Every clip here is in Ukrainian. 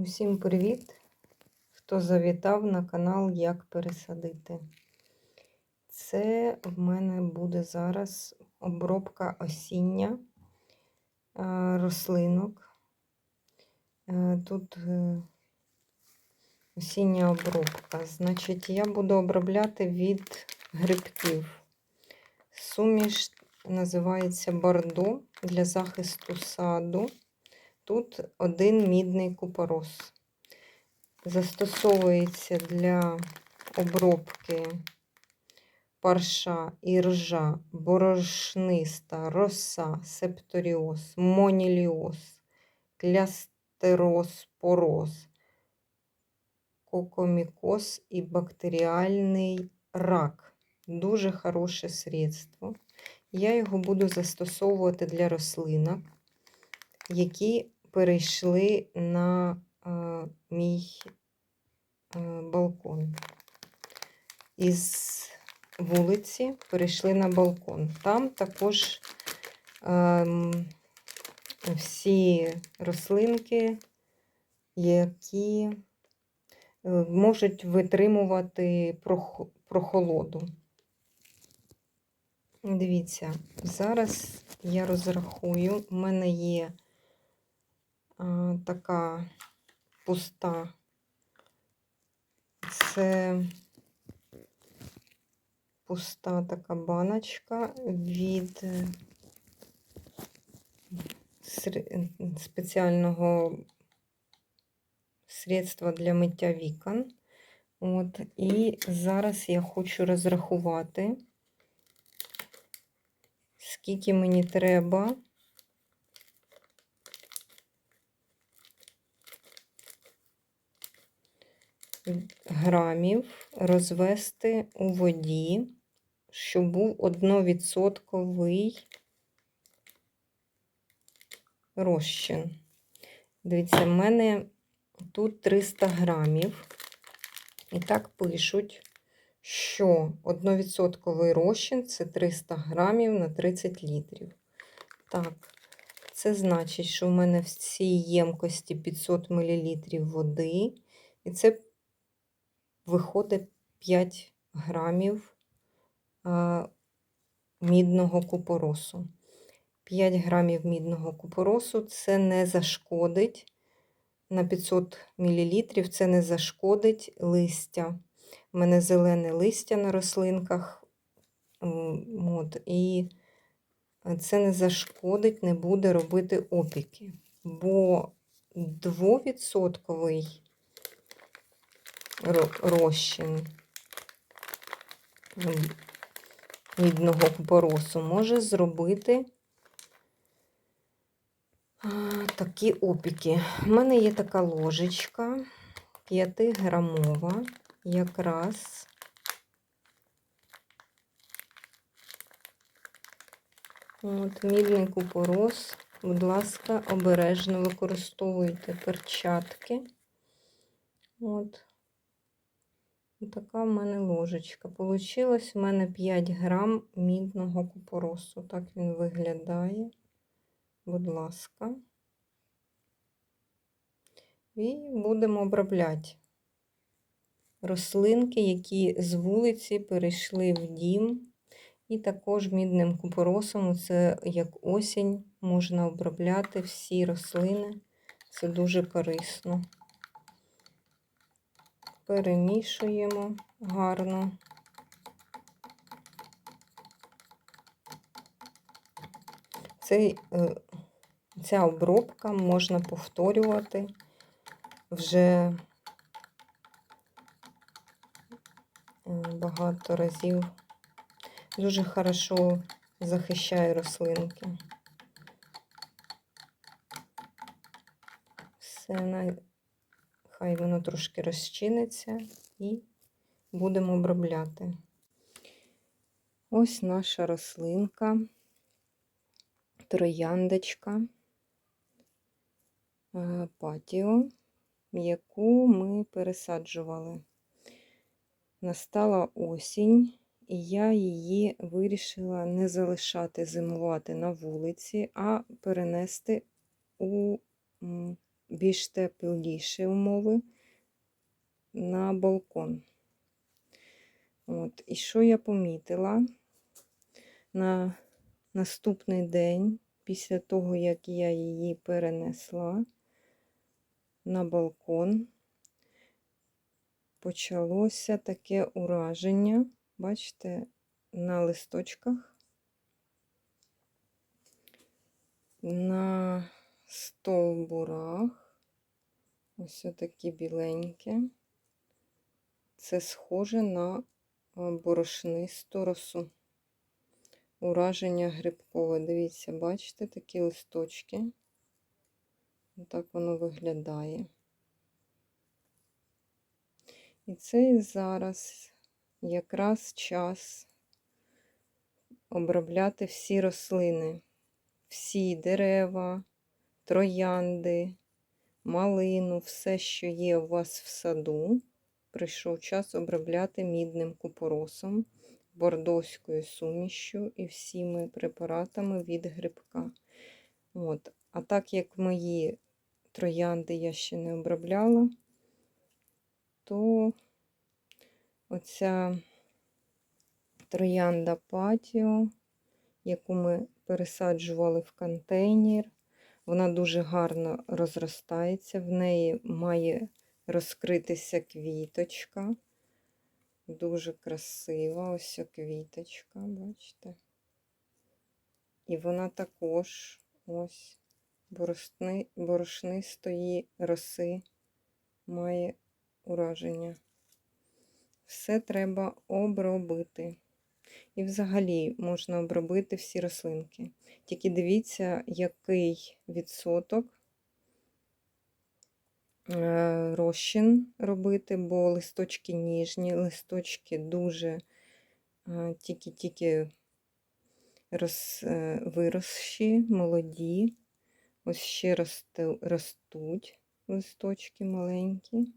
Усім привіт! Хто завітав на канал Як пересадити. Це в мене буде зараз обробка осіння е, рослинок. Е, Тут е, осіння обробка. Значить, я буду обробляти від грибків. Суміш називається бордо для захисту саду. Тут один мідний купорос. Застосовується для обробки парша, іржа, борошниста, роса, септоріоз, моніліоз, клястероз, пороз, кокомікоз і бактеріальний рак. Дуже хороше средство. Я його буду застосовувати для рослинок, які перейшли на е, мій е, балкон. Із вулиці перейшли на балкон. Там також е, всі рослинки, які е, можуть витримувати прох, прохолоду. Дивіться, зараз я розрахую, у мене є така пуста. Це пуста така баночка від спеціального средства для миття вікон. От, І зараз я хочу розрахувати, скільки мені треба. Грамів розвести у воді, щоб був 1% розчин. Дивіться, в мене тут 300 грамів. І так пишуть, що 1% розчин це 300 грамів на 30 літрів. Так, це значить, що в мене в цій ємкості 500 мл води. І це виходить 5 грамів мідного купоросу. 5 грамів мідного купоросу це не зашкодить на 500 мл, це не зашкодить листя. У мене зелене листя на рослинках. От, І це не зашкодить, не буде робити опіки. Бо 2% розчин мідного купоросу може зробити такі опіки. У мене є така ложечка 5-грамова, якраз. От, мідний купорос, будь ласка, обережно використовуйте перчатки. От. Така в мене ложечка. Получилось в мене 5 грам мідного купоросу. Так він виглядає. Будь ласка. І будемо обробляти рослинки, які з вулиці перейшли в дім. І також мідним купоросом, це як осінь, можна обробляти всі рослини. Це дуже корисно перемішуємо гарно. Цей, е, Ця обробка можна повторювати вже е, багато разів. Дуже хорошо захищає рослинки. Все Хай воно трошки розчиниться і будемо обробляти. Ось наша рослинка, трояндочка е, патіо, яку ми пересаджували. Настала осінь, і я її вирішила не залишати зимувати на вулиці, а перенести у більш тепліші умови на балкон. От. І що я помітила? На наступний день, після того, як я її перенесла на балкон, почалося таке ураження, бачите, на листочках, на стовбурах, ось такі біленькі. Це схоже на борошнисту росу. Ураження грибкове. Дивіться, бачите такі листочки? Так воно виглядає. І це і зараз якраз час обробляти всі рослини, всі дерева, троянди, малину, все, що є у вас в саду. Прийшов час обробляти мідним купоросом, бордоською сумішю і всіми препаратами від грибка. От. А так як мої троянди я ще не обробляла, то оця троянда патіо, яку ми пересаджували в контейнер, вона дуже гарно розростається, в неї має розкритися квіточка. Дуже красива ось квіточка, бачите? І вона також ось борошни, борошнистої роси має ураження. Все треба обробити. І взагалі можна обробити всі рослинки. Тільки дивіться, який відсоток е, розчин робити, бо листочки ніжні, листочки дуже е, тільки-тільки роз, е, виросші, молоді. Ось ще ростуть листочки маленькі.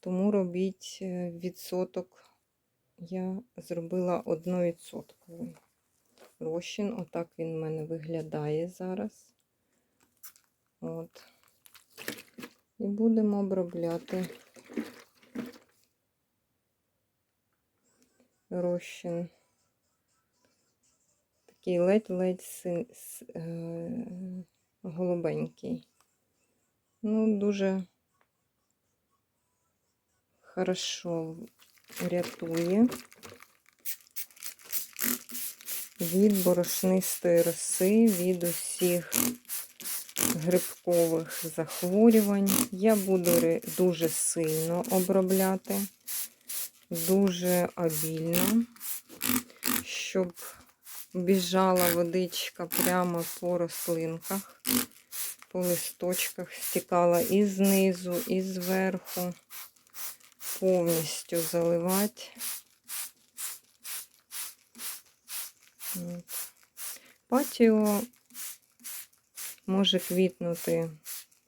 Тому робіть відсоток. Я зробила 1% розчин. Отак він в мене виглядає зараз. От. І будемо обробляти розчин. Такий ледь-ледь е, голубенький. Ну, дуже хорошо рятує від борошнистої роси, від усіх грибкових захворювань. Я буду дуже сильно обробляти, дуже обільно, щоб біжала водичка прямо по рослинках, по листочках, стікала і знизу, і зверху повністю заливати. Патіо може квітнути,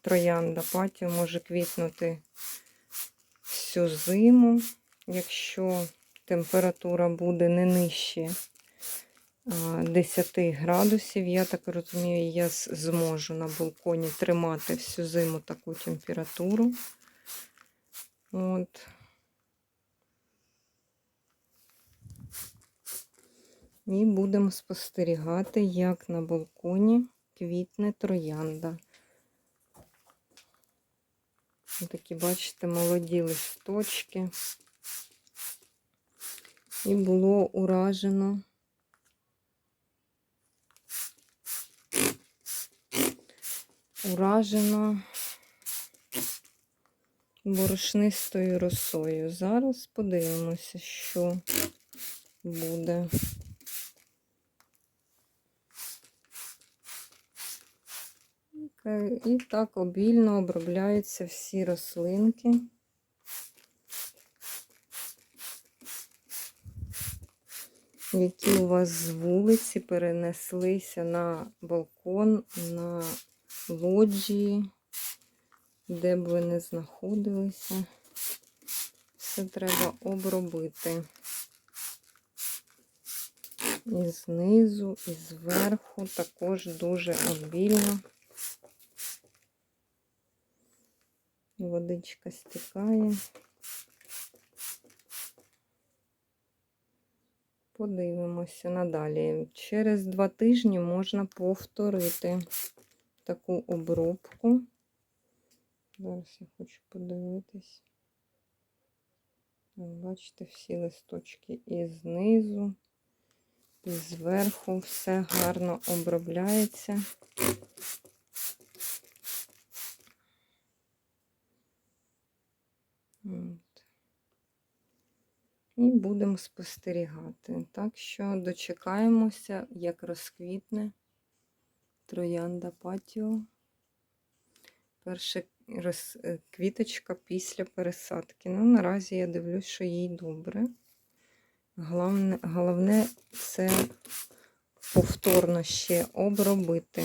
троянда патіо може квітнути всю зиму, якщо температура буде не нижче 10 градусів. Я так розумію, я зможу на балконі тримати всю зиму таку температуру. От. І будемо спостерігати, як на балконі квітне троянда. Такі, бачите, молоді листочки. І було уражено уражено борошнистою росою. Зараз подивимося, що буде. І так обільно обробляються всі рослинки. Які у вас з вулиці перенеслися на балкон, на лоджії, де б ви не знаходилися. Все треба обробити. І знизу, і зверху також дуже обільно. Водичка стікає. Подивимося надалі. Через два тижні можна повторити таку обробку. Зараз я хочу подивитись. Бачите, всі листочки і знизу, і зверху все гарно обробляється. От. І будемо спостерігати. Так що дочекаємося, як розквітне троянда патіо. Перша роз... е, квіточка після пересадки. Ну, наразі я дивлюсь, що їй добре. Головне, головне це повторно ще обробити.